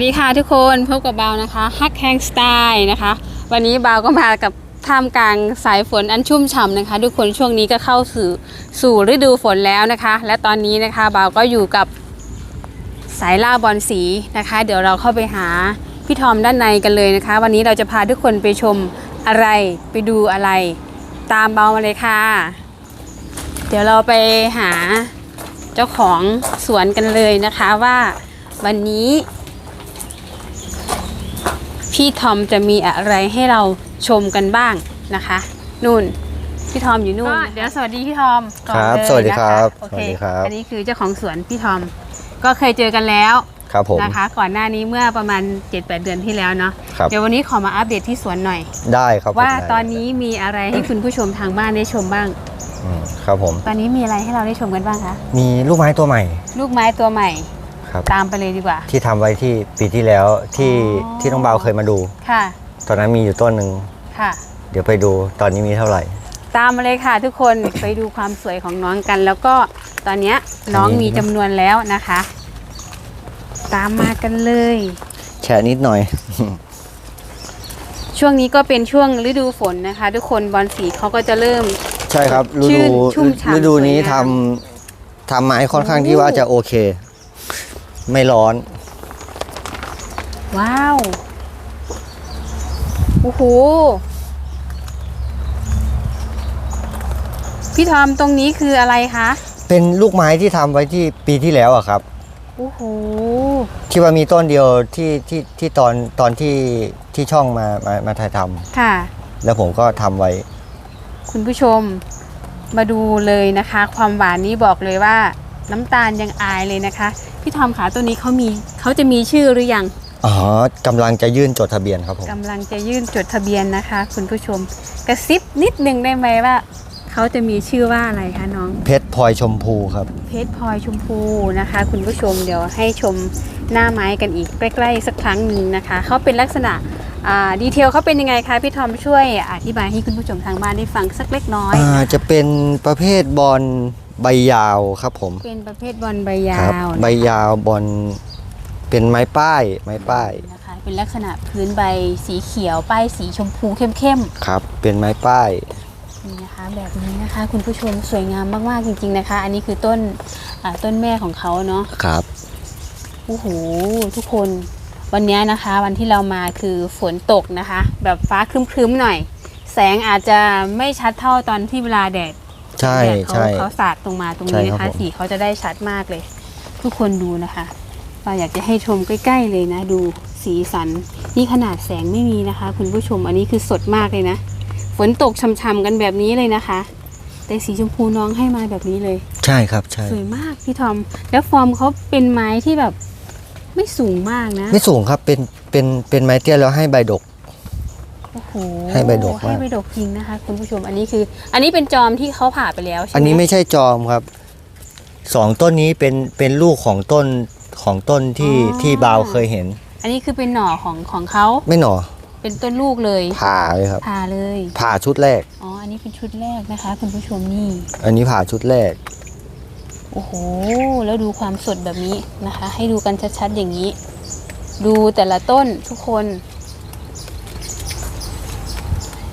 วัสดีค่ะทุกคนพบกับเบานะคะฮักแฮงสไตล์นะคะ วันนี้เบาก็มากับท่ามกลางสายฝนอันชุ่มฉ่ำนะคะ ทุกคนช่วงนี้ก็เข้าสู่สู่ฤดูฝนแล้วนะคะ และตอนนี้นะคะเบาก็อยู่กับสายล่าบอลสีนะคะ เดี๋ยวเราเข้าไปหาพี่ทอมด้านในกันเลยนะคะ วันนี้เราจะพาทุกคนไปชมอะไรไปดูอะไร ตามเบามาเลยค่ะ เดี๋ยวเราไปหาเจ้าของสวนกันเลยนะคะว่าวันนี้ พี่ทอมจะมีอะไรให้เราชมกันบ้างนะคะนู่นพี่ทอมอยู่นู่นเดี๋ยวสวัสดีพี่ทอมก่อนครับเลยสวัสดีครับนะะโอสวัเคสดีครับ อันนี้คือเจ้าของสวนพี่ทอมก็เคยเจอกันแล้วครับผม นะคะ ก่อนหน้านี้เมื่อประมาณ 7-8 เดือนที่แล้วเนาะครับ เดี๋ยววันนี้ขอมาอัปเดตที่สวนหน่อย ได้ครับผมว่าได้ตอนนี้มีอะไรให้คุณผู้ชมทางบ้านได้ชมบ้าง อืมครับผม ตอนนี้มีอะไรให้เราได้ชมกันบ้างคะ มีลูกไม้ตัวใหม่ ลูกไม้ตัวใหม่ ครับ ตามไปเลยดีกว่า ที่ทำไว้ที่ปีที่แล้วที่อ๋อ ที่น้องเบาเคยมาดู ค่ะตอนนั้นมีอยู่ต้นหนึ่งค่ะ เดี๋ยวไปดูตอนนี้มีเท่าไหร่ ตามมาเลยค่ะทุกคนไปดูความสวยของน้องกัน แล้วก็ตอนเนี้ยน้องมีจำนวนแล้วนะคะ ตามมากันเลยแชร์นิดหน่อย ช่วงนี้ก็เป็นช่วงฤดูฝนนะคะ ทุกคนบอลสีเขาก็จะเริ่ม ใช่ครับฤชื่ดูนชุ่มฉ่ำฤดูนี้สวยทำงามทำไม้ค่อนข้างโอ้ที่ว่าจะโอเค ไม่ร้อน ว้าว โอ้โห พี่ทอมตรงนี้คืออะไรคะ เป็นลูกไม้ที่ทำไว้ที่ปีที่แล้วอะครับ โอ้โห ที่ว่ามีต้นเดียวที่ที่ที่ตอนตอนที่ที่ช่องมามามาถ่ายทำค่ะแล้วผมก็ทำไว้ คุณผู้ชมมาดูเลยนะคะ ความหวานนี้บอกเลยว่า น้ำตาลยังอายเลยนะคะ พี่ทอมขาตัวนี้เขามีเขาจะมีชื่อหรือยังอ๋อกำลังจะยื่นจดทะเบียนครับผมกำลังจะยื่นจดทะเบียนนะคะ คุณผู้ชมกระซิบนิดนึงได้ไหมว่าเขาจะมีชื่อว่าอะไรคะน้อง เพชรพลอยชมพูครับ เพชรพลอยชมพูนะคะ คุณผู้ชมเดี๋ยวให้ชมหน้าไม้กันอีกใกล้ๆสักครั้งหนึ่งนะคะเขาเป็นลักษณะอ่าดีเทลเขาเป็นยังไงคะพี่ทอมช่วยอธิบายให้คุณผู้ชมทางบ้านได้ฟังสักเล็กน้อยอ่าจะเป็นประเภทบอล ใบยาวครับผม เป็นประเภทบอลใบยาครับ วใบยาวบอลเป็นไม้ป้าย ไม้ป้ายนะคะ เป็นลักษณะพื้นใบสีเขียวป้ายสีชมพูเข้มครับ เป็นไม้ป้าย ๆนี่นะคะ แบบนี้นะคะ คุณผู้ชมสวยงามมากๆจริง ๆนะคะ อันนี้คือต้นอ่าต้นแม่ของเขาเนาะ ครับ โอ้โหทุกคนวันนี้นะคะ วันที่เรามาคือฝนตกนะคะ แบบฟ้าครึ้มๆหน่อย แสงอาจจะไม่ชัดเท่าตอนที่เวลาแดด ใช่แดดเขาใช่เขาสาดตรงมาตรงใช่นี้ครันะบคะผมสีเขาจะได้ชัดมากเลย ทุกคนดูนะคะ เราอยากจะให้ชมใกล้ ๆ เลยนะ ดูสีสันนี่ขนาดแสงไม่มีนะคะ คุณผู้ชมอันนี้คือสดมากเลยนะ ฝนตกช่ำๆกันแบบนี้เลยนะคะ แต่สีชมพูน้องให้มาแบบนี้เลย ใช่ครับใช่สวยมากพี่ทอม แล้วฟอร์มเขาเป็นไม้ที่แบบไม่สูงมากนะ ไม่สูงครับเป็นเป็นเป็นไม้เตี้ยแล้วให้ใบดก โอ้โหให้ใบดกมากให้ใบดกจริงนะคะ คุณผู้ชมอันนี้คือ อันนี้เป็นจอมที่เขาผ่าไปแล้วใช่ไหมอันนี้ไม่ใช่จอมครับสองต้นนี้เป็นเป็นลูกของต้นของต้นที่ที่บาวเคยเห็น อันนี้คือเป็นหน่อของของเขาไม่หนอเป็นต้นลูกเลยผ่าเลยครับ ผ่าเลยผ่าชุดแรก อ๋ออันนี้เป็นชุดแรกนะคะ คุณผู้ชมนี่อันนี้ผ่าชุดแรก โอ้โหแล้วดูความสดแบบนี้นะคะ ให้ดูกันชัดๆอย่างนี้ ดูแต่ละต้นทุกคน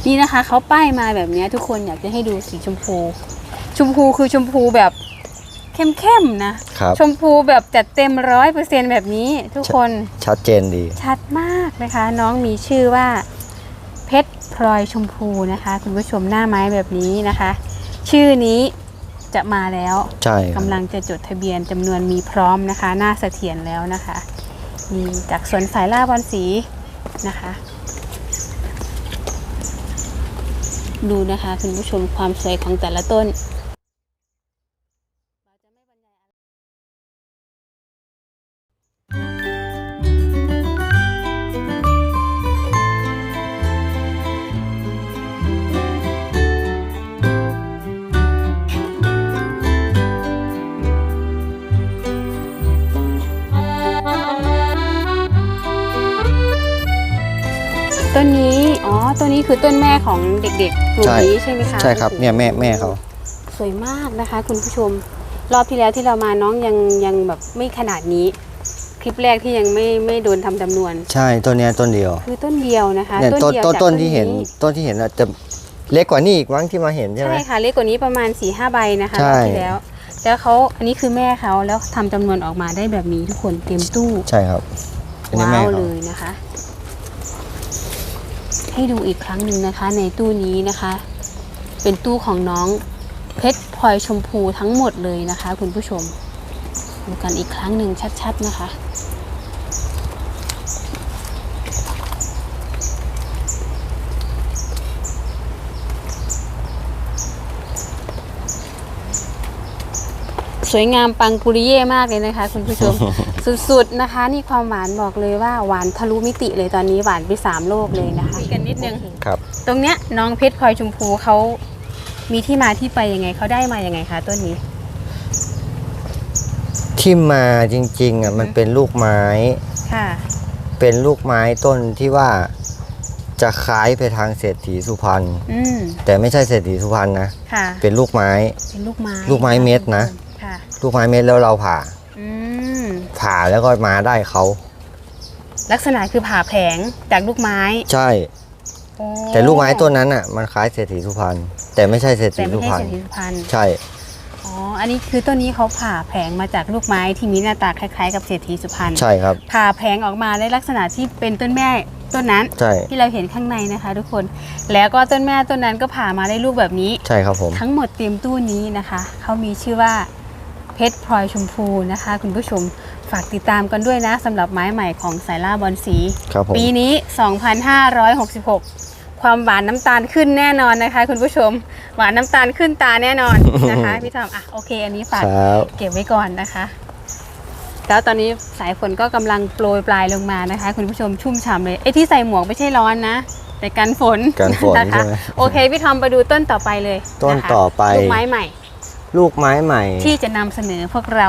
นี่นะคะเขาป้ายมาแบบเนี้ยทุกคนอยากจะให้ดูสีชมพู ชมพูคือชมพูแบบเข้มๆนะครับชมพูแบบจัดเต็มร้อยเปอร์เซ็นแบบนี้ทุกคนชัดเจนดี ชัดมากนะคะ น้องมีชื่อว่าเพชรพลอยชมพูนะคะ คุณผู้ชมหน้าไม้แบบนี้นะคะ ชื่อนี้จะมาแล้วใช่ครับกำลังจะจดทะเบียนจำนวนมีพร้อมนะคะ หน้าเสถียรแล้วนะคะนี่จากสวนสายล่าบอลสีนะคะ ดูนะคะคุณผู้ชมความสวยของแต่ละต้น คือต้นแม่ของเด็กๆกลุ่มใช่นี้ใช่ไหมคะใช่ครับเนี่ยแม่แม่เขาสวยมากนะคะ คุณผู้ชม รอบที่แล้วที่เรามาน้องยังยังแบบไม่ขนาดนี้ คลิปแรกที่ยังไม่ไม่โดนทำจำนวน ใช่ต้นเนี้ยต้นเดียว คือต้นเดียวนะคะเนี่ยต้นเดียวต้นจากต้นที่เห็นต้นที่เห็นอะจะเล็กกว่านี้อีกมั้งที่มาเห็นใช่ไหมใช่ค่ะเล็กกว่านี้ประมาณ4ี่ห้าใบนะคะใช่รอบที่แล้วแล้วเขาอันนี้คือแม่เขาแล้วทำจำนวนออกมาได้แบบนี้ทุกคนเตรียมตู้ใช่ครับอันนี้ว้าแม่วเขาเลยนะคะ ให้ดูอีกครั้งหนึ่งนะคะ ในตู้นี้นะคะ เป็นตู้ของน้องเพชรพลอยชมพูทั้งหมดเลยนะคะ คุณผู้ชม ดูกันอีกครั้งหนึ่งชัดๆนะคะสวยงามปังปุริเย่มากเลยนะคะ คุณผู้ชม สุดๆนะคะ นี่ความหวานบอกเลยว่าหวานทะลุมิติเลยตอนนี้หวานไปสามโลกเลยนะคะกันนิดนึงครับตรงเนี้ยน้องเพชรพลอยชมพูเขามีที่มาที่ไปยังไงเขาได้มายังไงคะต้นนี้ ที่มาจริงๆอะมันเป็นลูกไม้ ค่ะ เป็นลูกไม้ต้นที่ว่าจะคล้ายไปทางเศรษฐีสุพรรณอืมแต่ไม่ใช่เศรษฐีสุพรรณนะค่ะ เป็นลูกไม้ เป็นลูกไม้ลูกไม้เม็ดนะ ค่ะ ลูกไม้เม็ดแล้วเราผ่าอืม ผ่าแล้วก็มาได้เขาลักษณะคือผ่าแผงจากลูกไม้ใช่ โอ้แต่ลูกไม้ต้นนั้นอะมันคล้ายเศรษฐีสุพรรณแต่ไม่ใช่เศรษฐีแต่ไม่สุใช่พรรณเศรษฐีสุพรรณใช่ อ๋ออันนี้คือต้นนี้เขาผ่าแผงมาจากลูกไม้ที่มีหน้าตาคล้ายๆ กับเศรษฐีสุพรรณใช่ครับ ผ่าแผงออกมาในลักษณะที่เป็นต้นแม่ต้นนั้น ใช่ที่เราเห็นข้างในนะคะ ทุกคนแล้วก็ต้นแม่ต้นนั้นก็ผ่ามาได้ลูกแบบนี้ ใช่ครับผม ทั้งหมดเตรียมตู้นี้นะคะ เขามีชื่อว่าเพชรพลอยชมพูนะคะ คุณผู้ชม ฝากติดตามกันด้วยนะสำหรับไม้ใหม่ของสายล่าบอลสี ครับผม ปีนี้ 2566 ความหวานน้ำตาลขึ้นแน่นอนนะคะ คุณผู้ชม หวานน้ำตาลขึ้นตาแน่นอนนะคะ พี่ทอมอะโอเค อันนี้ฝากครับ เก็บไว้ก่อนนะคะ แล้วตอนนี้สายฝนก็กำลังโปรยปลายลงมานะคะ คุณผู้ชมชุ่มฉ่ำเลยไอ้ที่ใส่หมวกไม่ใช่ร้อนนะ แต่กันฝนกันฝนนะคะใช่ไหมโอเคพี่ทอมไปดูต้นต่อไปเลยต้นนะคะต่อไป ลูกไม้ใหม่ ลูกไม้ใหม่ ที่จะนำเสนอพวกเรา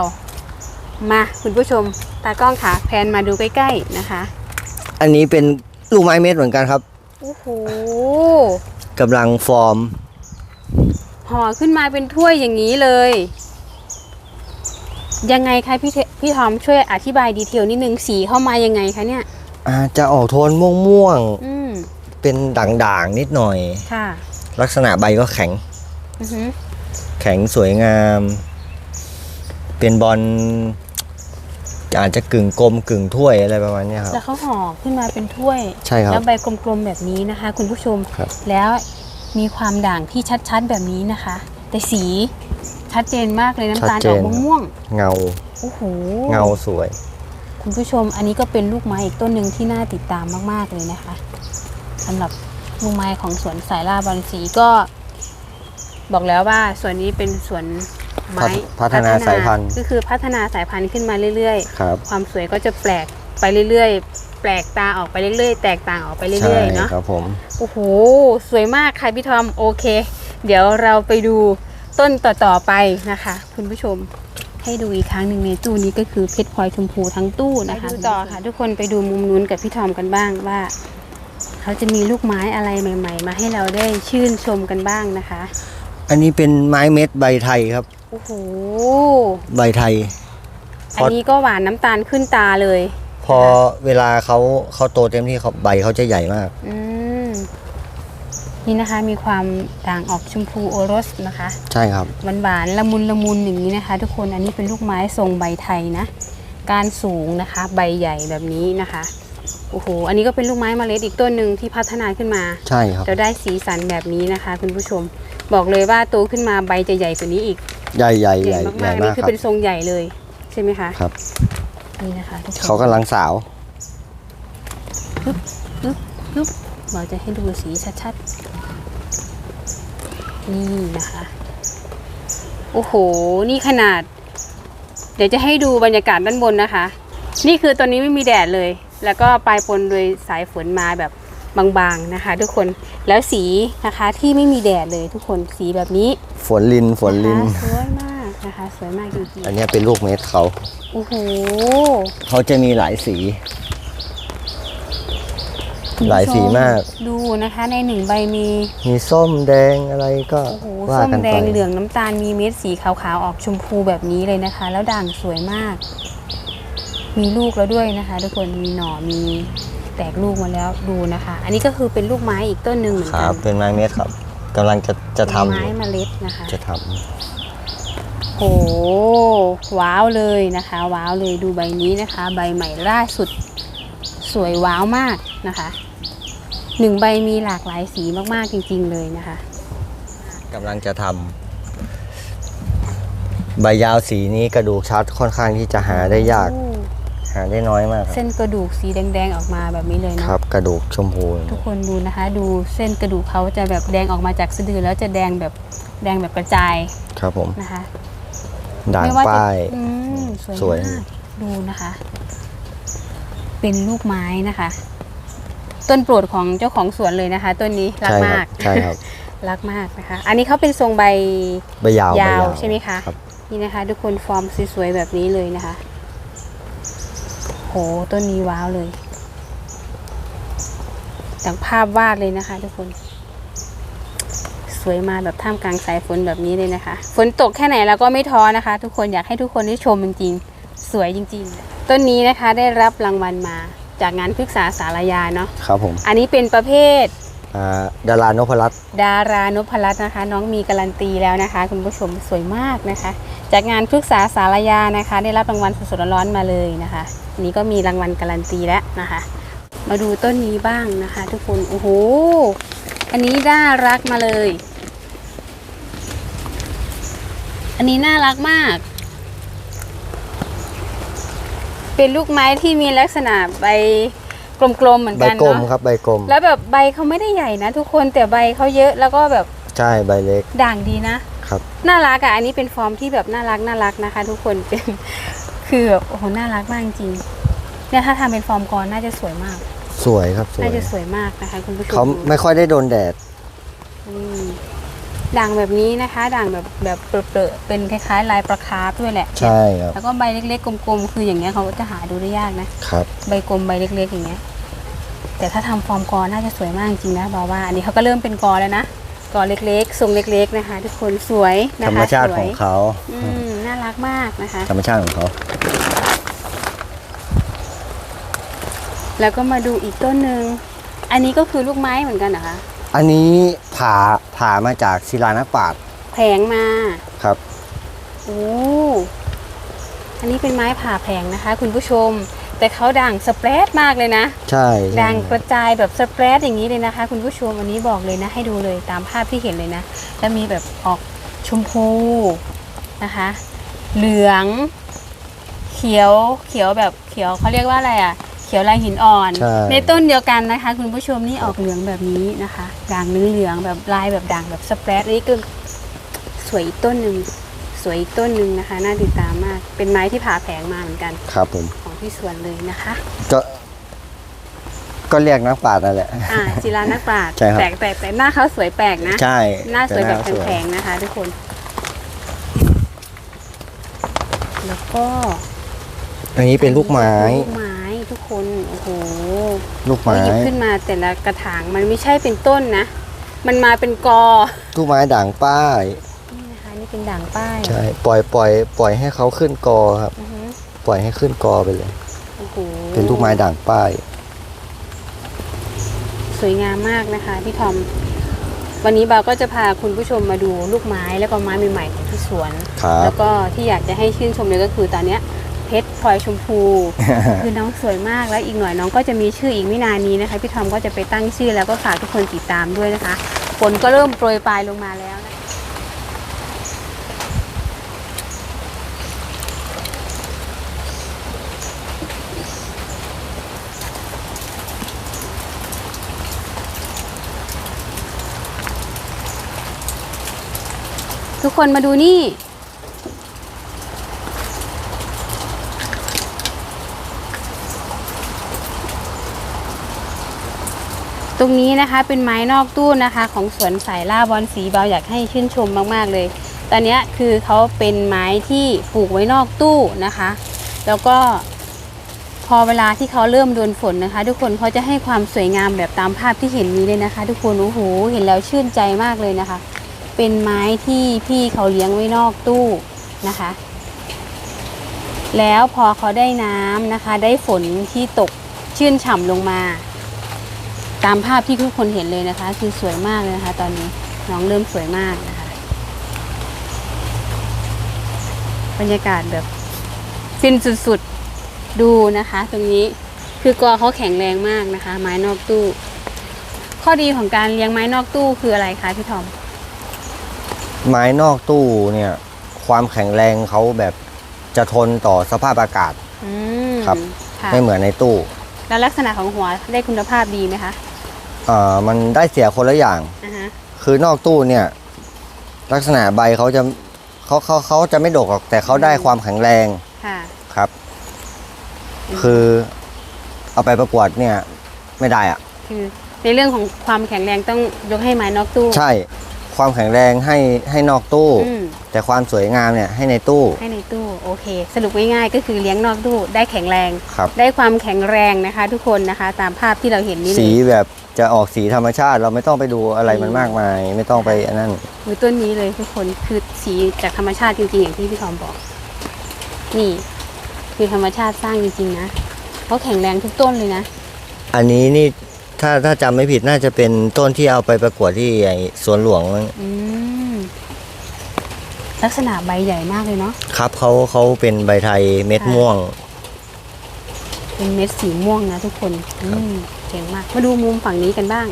มาคุณผู้ชมตากล้องขาแพนมาดูใกล้ๆนะคะ อันนี้เป็นลูกไม้เม็ดเหมือนกันครับโอ้โหกำลังฟอร์มห่อขึ้นมาเป็นถ้วยอย่างนี้เลย ยังไงคะพี่เทพี่ทอมช่วยอธิบายดีเทลนิดนึงสีเข้ามายังไงคะเนี่ยอาจจะออกโทนม่วงอืมๆเป็นด่างๆนิดหน่อย ค่ะลักษณะใบก็แข็ง อือฮึแข็งสวยงาม เป็นบอล อาจจะกึ่งกลมกึ่งถ้วยอะไรประมาณเนี้ยครับ แล้วเขาห่อขึ้นมาเป็นถ้วย ใช่ครับแล้วใบกลมๆแบบนี้นะคะ คุณผู้ชม ครับ แล้วมีความด่างที่ชัดๆแบบนี้นะคะ แต่สีชัดเจนมากเลยน้ำตาลออกม่วงเงาๆโอ้โห เงาสวย คุณผู้ชมอันนี้ก็เป็นลูกไม้อีกต้นหนึ่งที่น่าติดตามมาก ๆ เลยนะคะสำหรับลูกไม้ของสวนสายล่าบอลสีก็ บอกแล้วว่าสวนนี้เป็นสวน ไม้พัฒนาสายพันธุ์ ก็คือพัฒนาสายพันธุ์ขึ้นมาเรื่อยครับๆ ความสวยก็จะแปลกไปเรื่อยๆ แปลกตาออกไปเรื่อยๆ แตกต่างออกไปใช่เรื่อยๆเนาะ ครับผม โอ้โห สวยมากค่ะพี่ทอม โอเค เดี๋ยวเราไปดูต้นต่อๆไปนะคะ คุณผู้ชมให้ดูอีกครั้งหนึ่งในตู้นี้ก็คือเพชรพลอยชมพูทั้งตู้นะคะดูต่อค่ะ ทุกคนไปดูมุมนู้นกับพี่ทอมกันบ้างว่า เขาจะมีลูกไม้อะไรใหม่ ๆ มาให้เราได้ชื่นชมกันบ้างนะคะ อันนี้เป็นไม้เม็ดใบไทยครับ โอ้โหใบไทย อันนี้ก็หวานน้ำตาลขึ้นตาเลย พอเวลาเขาเขาโตเต็มที่เขาใบเขาจะใหญ่มากอืมนี่นะคะ มีความด่างออกชมพูโอรสนะคะ ใช่ครับหวานหวานๆละมุนละมุนอย่างนี้นะคะ ทุกคนอันนี้เป็นลูกไม้ทรงใบไทยนะ การสูงนะคะ ใบใหญ่แบบนี้นะคะโอ้โห อันนี้ก็เป็นลูกไม้เมล็ดอีกต้นหนึ่งที่พัฒนาขึ้นมา ใช่ครับ จะได้สีสันแบบนี้นะคะ คุณผู้ชม บอกเลยว่าโตขึ้นมาใบจะใหญ่กว่านี้อีก ใหญ่ใหญ่ใหใหญ่ญ่ใหมาญ่กๆมานี่กคือครับเป็นทรงใหญ่เลยใช่ไหมคะครับนี่นะคะทุกคนเขากำลังสาวปึ๊บปึ๊บเราจะให้ดูสีชัดๆนี่นะคะ โอ้โห นี่ขนาด เดี๋ยวจะให้ดูบรรยากาศด้านบนนะคะ นี่คือตอนนี้ไม่มีแดดเลย แล้วก็ปลายปนโดยสายฝนมาแบบ บางๆนะคะ ทุกคนแล้วสีนะคะที่ไม่มีแดดเลยทุกคนสีแบบนี้ฝนลินฝนลินนะคะสวยมากนะคะ สวยมากจริงอันเนี้ยเป็นลูกเม็ดเขาๆโอ้โหเขาจะมีหลายสี หลายสีมาก ดูนะคะในหนึ่งใบมี มีส้มแดงอะไรก็โอ้โหว่าส้มกันแดไปงเหลืองน้ำตาลมีเม็ดสีขาวๆออกชมพูแบบนี้เลยนะคะ แล้วด่างสวยมาก มีลูกแล้วด้วยนะคะ ทุกคนมีหน่อมี แตกลูกมาแล้วดูนะคะ อันนี้ก็คือเป็นลูกไม้อีกต้นหนึ่งเหมือนคกัรับ เป็นไม้เม็ดครับกำลังจะจะทำอไม้ยู่เมล็ดนะคะ จะทโหว้าวเลยนะคะ ว้าวเลยดูใบนี้นะคะ ใบใหม่ล่าสุด สวยว้าวมากนะคะหนึ่งใบมีหลากหลายสีมากๆจริง ๆ เลยนะคะำกำลังจะทำใบยาวสีนี้กระดูกชัดค่อนข้างที่จะหาได้ยาก โอ้หาได้น้อยมากคเส้รับนกระดูกสีแดงๆออกมาแบบนี้เลยคเนาะรับ กระดูกชมพูทุกคนดูนะคะ ดูเส้นกระดูกเขาจะแบบแดงออกมาจากสะดือแล้วจะแดงแบบแดงแบบกระจายครับผมนะคะด่างไม่ว่าจะป้ายอืมสวยสวยมากดูนะคะ เป็นลูกไม้นะคะ ต้นโปรดของเจ้าของสวนเลยนะคะ ต้นนี้รักใช่คมารักใช่ครับรักมากนะคะ อันนี้เขาเป็นทรงใบใบยาวใบยาวใช่ไหมคะรับนี่นะคะ ทุกคนฟอร์มสวยๆแบบนี้เลยนะคะ โหต้นนี้ว้าวเลยดังภาพวาดเลยนะคะ ทุกคน สวยมาแบบท่ามกลางสายฝนแบบนี้เลยนะคะ ฝนตกแค่ไหนเราก็ไม่ท้อนะคะ ทุกคนอยากให้ทุกคนได้ชมจริงๆ สวยจริง ๆ ต้นนี้นะคะได้รับรางวัลมาจากงานพฤกษาสารยาเนาะครับผม อันนี้เป็นประเภทอ่า ดารานพรัตน์ดารานพรัตน์นะคะ น้องมีการันตีแล้วนะคะ คุณผู้ชมสวยมากนะคะ จากงานพฤกษาสารยานะคะ ได้รับรางวัลสดๆร้อนๆมาเลยนะคะนนี้ก็มีรางวัลการันตีแล้วนะคะ มาดูต้นนี้บ้างนะคะ ทุกคนโอ้โหอันนี้น่ารักมาเลย อันนี้น่ารักมาก เป็นลูกไม้ที่มีลักษณะใบ กลมๆเหมือนใบกันกลมเนาะครับใบกลมแล้วแบบใบเขาไม่ได้ใหญ่นะ ทุกคนแต่ใบเขาเยอะแล้วก็แบบใช่ใบเล็กด่างดีนะครับ น่ารักอะอันนี้เป็นฟอร์มที่แบบน่ารักน่ารักนะคะ ทุกคนเป็นคือแบบโอ้โหน่ารักมากจริงๆเนี่ยถ้าทำเป็นฟอร์มกรน่าจะสวยมาก สวยครับสวยน่าจะสวยมากนะคะคุณผู้ชมเขาดูไม่ค่อยได้โดนแดด อืม ด่างแบบนี้นะคะ ด่างแบบแบบเปรอะๆเป็นคล้ายๆ ลายประคาร์ฟด้วยแหละใช่ครับแล้วก็ใบเล็กๆกลมๆคืออย่างเงี้ยเขาจะหาดูได้ยากนะครับ ใบกลมใบเล็กๆอย่างเงี้ยแต่ถ้าทำฟอร์มกอน่าจะสวยมากจริงนะบอกว่าอันนี้เขาก็เริ่มเป็นกอแล้วนะกอเล็กๆทรงเล็กๆนะคะ ทุกคนสวยนะคะธรรมชาติสวยของเขาอืมน่ารักมากนะคะ ธรรมชาติของเขาแล้วก็มาดูอีกต้นหนึ่งอันนี้ก็คือลูกไม้เหมือนกันเหรอคะ อันนี้ผ่าผ่ามาจากศิลานักปราชญ์แผงมาครับ โอ้ อันนี้เป็นไม้ผ่าแผงนะคะ คุณผู้ชม แต่เขาด่างสเปรดมากเลยนะใช่ใช่ด่างกระจายแบบสเปรดอย่างนี้เลยนะคะ คุณผู้ชมอันนี้บอกเลยนะ ให้ดูเลยตามภาพที่เห็นเลยนะแล้วมีแบบออกชมพูนะคะ เหลือง เขียว เขียวแบบเขียวเขาเรียกว่าอะไรอะ เขียวลายหินอ่อนใช่ในต้นเดียวกันนะคะ คุณผู้ชมนี่ออกเหลืองแบบนี้นะคะด่างเหลืองๆแบบลายแบบด่างแบบสเปรดอันนี้ก็สวยอีกต้นหนึ่งสวยอีกต้นหนึ่งนะคะ น่าติดตามมาก เป็นไม้ที่ผ่าแผงมาเหมือนกันครับผม ของที่สวนเลยนะคะ ก็ก็เรียกนักปราชญ์นั่นแหละ อ่าจิรานักปราชญ์ใช่ครับแต่แต่แต่หน้าเขาสวยแปลกนะ ใช่หน้าสวยแบบต่หน้าแผงๆนะคะ ทุกคน แล้วก็อันนี้เป็นลูกไม้ ลูกไม้ทุก คนโอ้โหลูกเขาไม้หยิบขึ้นมาแต่ละกระถางมันไม่ใช่เป็นต้นนะ มันมาเป็นกอลูกไม้ด่างป้ายนี่นะคะนี่เป็นด่างป้ายใช่ปล่อยปล่อยปล่อยให้เขาขึ้นกอครับอือฮึปล่อยให้ขึ้นกอไปเลยโอ้โหเป็นลูกไม้ด่างป้าย สวยงามมากนะคะพี่ทอม วันนี้เบาก็จะพาคุณผู้ชมมาดูลูกไม้แล้วก็ไม้ใหม่ๆของที่สวนครับแล้วก็ที่อยากจะให้ชื่นชมเลยก็คือตอนเนี้ย เพชรพลอยชมพู คือน้องสวยมากแล้วอีกหน่อยน้องก็จะมีชื่ออีกไม่นานนี้นะคะ พี่ทอมก็จะไปตั้งชื่อแล้วก็ฝากทุกคนติดตามด้วยนะคะฝนก็เริ่มโปรยปลายลงมาแล้วนะคะทุกคนมาดูนี่ ตรงนี้นะคะเป็นไม้นอกตู้นะคะ ของสวนสายล่าบอลสีเบาอยากให้ชื่นชมมากๆเลย ตอนนี้คือเขาเป็นไม้ที่ปลูกไว้นอกตู้นะคะ แล้วก็พอเวลาที่เขาเริ่มโดนฝนนะคะ ทุกคนเขาจะให้ความสวยงามแบบตามภาพที่เห็นนี้เลยนะคะ ทุกคนโอ้โหเห็นแล้วชื่นใจมากเลยนะคะ เป็นไม้ที่พี่เขาเลี้ยงไว้นอกตู้นะคะ แล้วพอเขาได้น้ำนะคะ ได้ฝนที่ตกชื่นฉ่ำลงมา ตามภาพที่ทุกคนเห็นเลยนะคะ คือสวยมากเลยนะคะ ตอนนี้น้องเริ่มสวยมากนะคะ บรรยากาศแบบฟินสุดๆดูนะคะ ตรงนี้คือกอเขาแข็งแรงมากนะคะ ไม้นอกตู้ ข้อดีของการเลี้ยงไม้นอกตู้คืออะไรคะพี่ทอม ไม้นอกตู้เนี่ย ความแข็งแรงเขาแบบจะทนต่อสภาพอากาศอืมครับค่ะไม่เหมือนในตู้ แล้วลักษณะของหัวได้คุณภาพดีไหมคะ เอ่อมันได้เสียคนละอย่าง อ่าฮะคือนอกตู้เนี่ย ลักษณะใบเขาจะเขาเขาเขาจะไม่ดกหรอกแต่เขาได้ความแข็งแรงค่ะ ครับคือเอาไปประกวดเนี่ย ไม่ได้อะคือในเรื่องของความแข็งแรงต้องยกให้ไม้นอกตู้ใช่ความแข็งแรงให้ให้นอกตู้ อืมแต่ความสวยงามเนี่ยให้ในตู้ให้ในตู้โอเค สรุปง่ายๆ ก็คือเลี้ยงนอกตู้ได้แข็งแรง ครับ ได้ความแข็งแรงนะคะ ทุกคนนะคะ ตามภาพที่เราเห็นนี่เลสียแบบ จะออกสีธรรมชาติ เราไม่ต้องไปดูอะไรมันอืมมากมาย ไม่ต้องไปอันนั้นมือต้นนี้เลยทุกคนคือสีจากธรรมชาติจริงๆอย่างที่พี่ทอมบอก นี่ คือธรรมชาติสร้างจริงๆนะเขาแข็งแรงทุกต้นเลยนะ อันนี้นี่ถ้าถ้าจำไม่ผิดน่าจะเป็นต้นที่เอาไปประกวดที่ไอ้สวนหลวงมั้งอืมลักษณะใบใหญ่มากเลยเนาะครับเขาเขาเป็นใบไทยเม็ดค่ะม่วง เป็นเม็ดสีม่วงนะทุกคนอืม เจ๋งมาก มาดูมุมฝั่งนี้กันบ้าง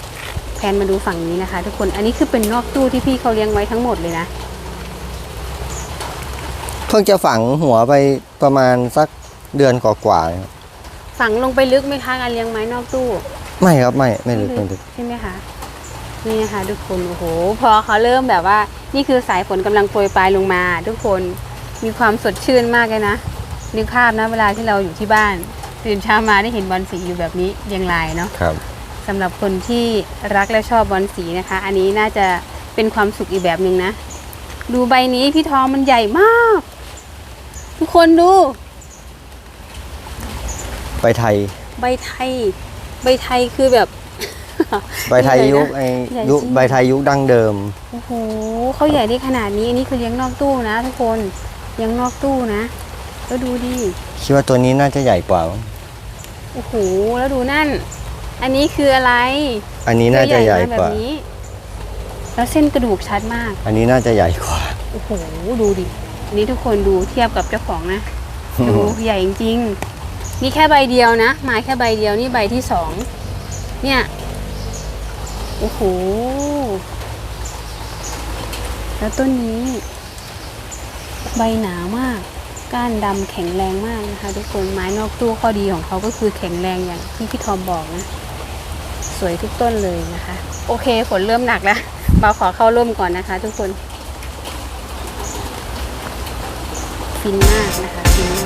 แพนมาดูฝั่งนี้นะคะ ทุกคน อันนี้คือเป็นนอกตู้ที่พี่เขาเลี้ยงไว้ทั้งหมดเลยนะ เพิ่งจะฝังหัวไปประมาณสักเดือนกว่าๆครับฝังลงไปลึกไหมคะการเลี้ยงไม้นอกตู้ ไม่ครับไม่ไม่ลึกไม่ลึกใช่ไหมคะ นี่นะคะทุกคน โอ้โห พอเขาเริ่มแบบว่า นี่คือสายฝนกำลังโปรยปลายลงมา ทุกคน มีความสดชื่นมากเลยนะนึกภาพนะเวลาที่เราอยู่ที่บ้าน ตื่นเช้ามาได้เห็นบอลสีอยู่แบบนี้เรียงรายเนาะครับสำหรับคนที่รักและชอบบอลสีนะคะ อันนี้น่าจะเป็นความสุขอีกแบบหนึ่งนะ ดูใบนี้พี่ทองมันใหญ่มาก ทุกคนดู ใบไทย ใบไทย ใบไทยคือแบบ ใบไทยยุคไอ้ใหญ่ยุคจริงใบไทยยุคดั้งเดิม โอ้โหเขาใหญ่ได้ขนาดนี้อันนี้คือเลี้ยงนอกตู้นะ ทุกคนเลี้ยงนอกตู้นะแล้วดูดิคิดว่าตัวนี้น่าจะใหญ่กว่ามั้ง โอ้โห แล้วดูนั่น อันนี้คืออะไรอันนี้น่าจะใหญ่ตัวกว่า แบบนี้ แล้วเส้นกระดูกชัดมาก อันนี้น่าจะใหญ่กว่า โอ้โห ดูดิ อันนี้ทุกคนดูเทียบกับเจ้าของนะ ดูใหญ่จริงๆนี่แค่ใบเดียวนะ มาแค่ใบเดียวนี่ใบที่สอง เนี่ย โอ้โห แล้วต้นนี้ ใบหนามาก ก้านดำแข็งแรงมากนะคะทุกคนไม้นอกตู้ข้อดีของเขาก็คือแข็งแรงอย่างที่พี่ทอมบอกนะ สวยทุกต้นเลยนะคะ โอเคฝนเริ่มหนักแล้วเราขอเข้าร่มก่อนนะคะ ทุกคน ฟินมากนะคะฟินมาก